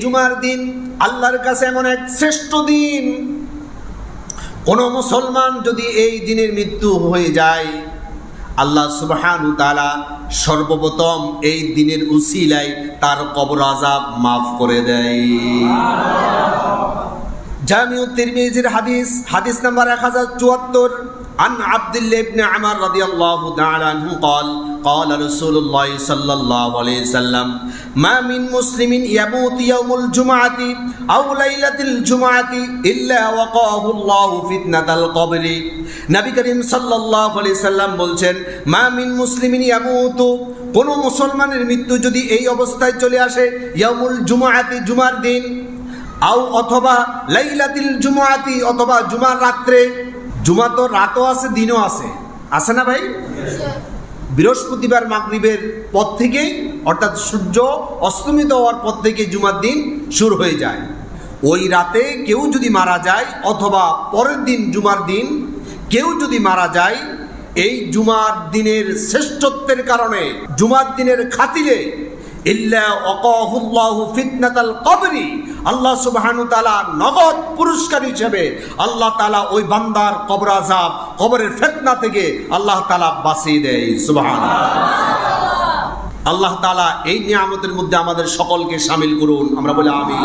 জুমার দিন আল্লাহর কাছে এমন এক শ্রেষ্ঠ দিন কোন মুসলমান যদি এই দিনের মৃত্যু হয়ে যায় আল্লাহ সুবহানু তাআলা সর্বপ্রথম এই দিনের উসিলায় তার কবর আজাব মাফ করে দেয় জামিউ তিরমিজির হাদিস হাদিস নাম্বার 1074 عن عبد الله بن عمر رضي الله تعالى عنه قال قال رسول الله صلى الله عليه وسلم ما من مسلم يموت يوم الجمعة أو ليلة الجمعة إلا وقاه الله فتنة القبر নবী করিম সাল্লাল্লাহু আলাইহি সাল্লাম বলছেন মা মিন মুসলিমিন ইয়ামুতু কোন মুসলমানের মৃত্যু যদি এই অবস্থায় চলে আসে ইয়ামুল জুমাআতি জুমার দিন আও অথবা লাইলাতিল জুমাআতি অথবা জুমার রাত্রে জুমা তো রাতও আছে দিনও আছে আছে না ভাই বৃহস্পতিবার মাগরীবের পর থেকে, অর্থাৎ সূর্য অস্তমিত হওয়ার পর থেকে জুমার দিন শুরু হয়ে যায়। ওই রাতে কেউ যদি মারা যায় অথবা পরের দিন জুমার দিন কেউ যদি মারা যায়, এই জুমার দিনের শ্রেষ্ঠত্বের কারণে, জুমার দিনের খাতিরে আল্লাহ সুবাহানু তালা নগদ পুরস্কার হিসেবে আল্লাহ তালা ওই বান্দার কবর আযাব, কবরের ফেতনা থেকে আল্লাহ তালা বাঁচিয়ে দেয়। সুবাহান আল্লাহ তালা এই নিয়ামতের মধ্যে আমাদের সকলকে সামিল করুন। আমরা বলে আমিন।